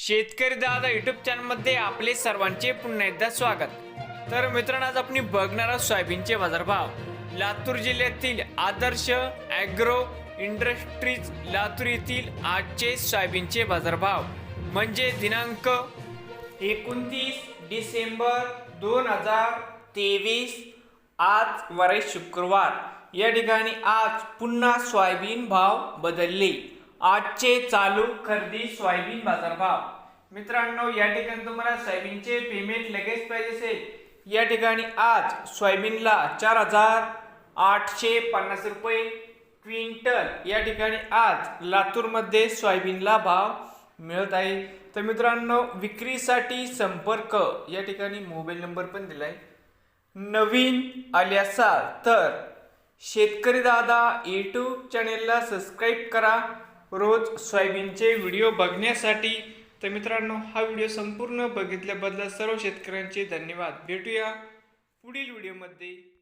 शेतकरी दादा युट्यूब चॅनलमध्ये आपले सर्वांचे पुन्हा एकदा स्वागत. तर मित्रांनो आज आपण बघणार आहोत सोयाबीनचे बाजारभाव. लातूर जिल्ह्यातील आदर्श ॲग्रो इंडस्ट्रीज लातूर येथील आजचे सोयाबीनचे बाजारभाव. म्हणजे दिनांक एकोणतीस डिसेंबर दोन हजार तेवीस आज वारे शुक्रवार. या ठिकाणी आज पुन्हा सोयाबीन भाव बदलले. आजचे चालू खरेदी सोयाबीन बाजारभाव. मित्रांनो या ठिकाणी तुम्हाला सोयाबीनचे पेमेंट लगेच पाहिजे असेल. या ठिकाणी आज सोयाबीनला चार हजार आठशे पन्नास रुपये क्विंटल. या ठिकाणी आज लातूरमध्ये सोयाबीनला भाव मिळत आहे. तर मित्रांनो विक्रीसाठी संपर्क. या ठिकाणी मोबाईल नंबर पण दिला आहे नवीन आले असाल तर शेतकरी दादा यूट्यूब चॅनेलला सबस्क्राईब करा. रोज सोयाबीनचे व्हिडिओ बघण्यासाठी. तर मित्रांनो हा व्हिडिओ संपूर्ण बघितल्याबद्दल सर्व शेतकऱ्यांचे धन्यवाद. भेटूया पुढील व्हिडिओमध्ये.